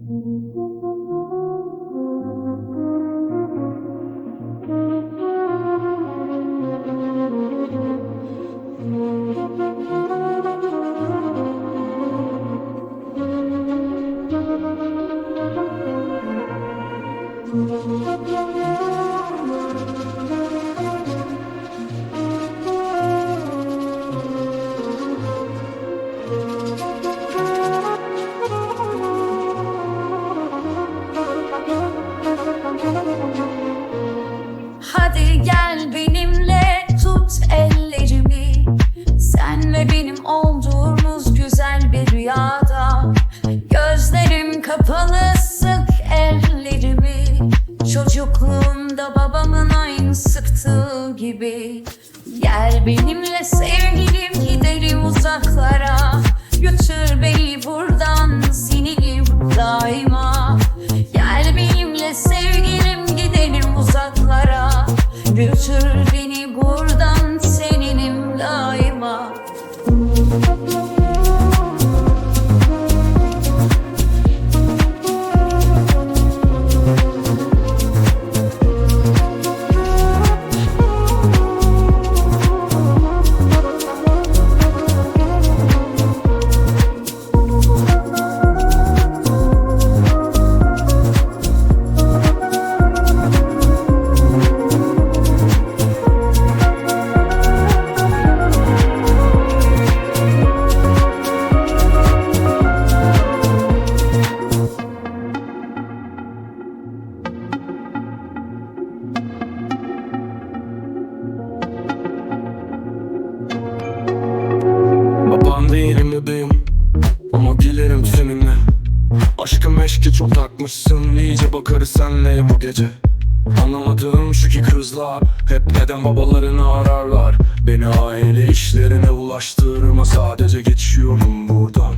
Música Çocukluğumda babamın aynı sıktığı gibi. Gel benimle sevgilim gidelim uzaklara. Götür beni buradan seninle daima. Gel benimle sevgilim gidelim uzaklara. Götür çok takmışsın iyice bakarız senle bu gece. Anlamadığım şu ki kızlar Hep neden babalarını ararlar? Beni aile işlerine ulaştırma Sadece geçiyorum buradan